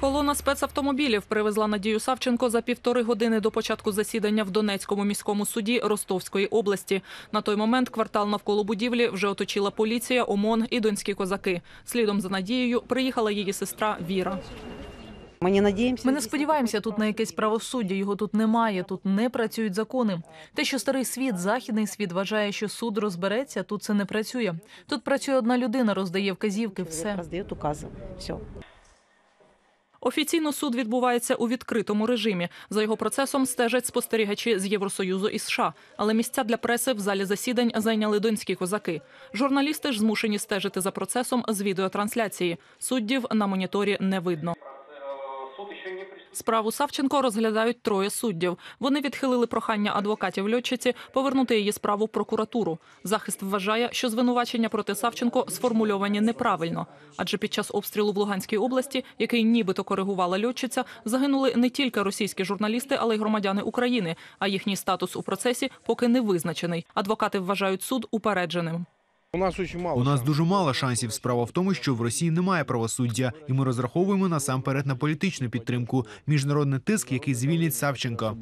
Колона спецавтомобілів привезла Надію Савченко за півтори години до початку засідання в Донецькому міському суді Ростовської області. На той момент квартал навколо будівлі вже оточила поліція, ОМОН і донські козаки. Слідом за Надією приїхала її сестра Віра. Ми не надіємося. Ми не сподіваємося тут на якесь правосуддя. Його тут немає. Тут не працюють закони. Те, що старий світ, західний світ вважає, що суд розбереться, тут це не працює. Тут працює одна людина, роздає вказівки. Все. Роздають укази. Все. Офіційно суд відбувається у відкритому режимі. За його процесом стежать спостерігачі з Євросоюзу і США. Але місця для преси в залі засідань зайняли донські козаки. Журналісти ж змушені стежити за процесом з відеотрансляції. Суддів на моніторі не видно. Справу Савченко розглядають троє суддів. Вони відхилили прохання адвокатів льотчиці повернути її справу в прокуратуру. Захист вважає, що звинувачення проти Савченко сформульовані неправильно, адже під час обстрілу в Луганській області, який нібито коригувала льотчиця, загинули не тільки російські журналісти, але й громадяни України. А їхній статус у процесі поки не визначений. Адвокати вважають суд упередженим. У нас очень мало. У нас дуже мало шансів. Справа в тому, що в Росії немає правосуддя, і ми розраховуємо насамперед на політичну підтримку, міжнародний тиск, який звільнить Савченка.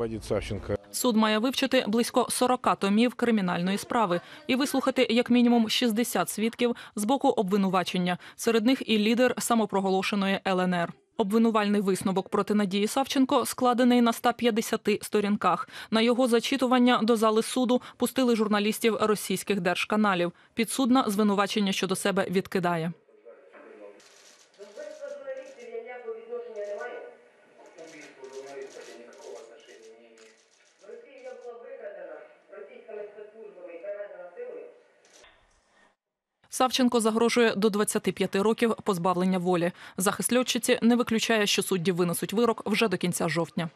Суд має вивчити близько 40 томів кримінальної справи і вислухати як мінімум 60 свідків з боку обвинувачення. Серед них і лідер самопроголошеної ЛНР. Обвинувальний висновок проти Надії Савченко складений на 150 сторінках. На його зачитування до зали суду пустили журналістів російських держканалів. Підсудна звинувачення щодо себе відкидає. Савченко загрожує до 25 років позбавлення волі. Захист льотчиці не виключає, що судді винесуть вирок вже до кінця жовтня.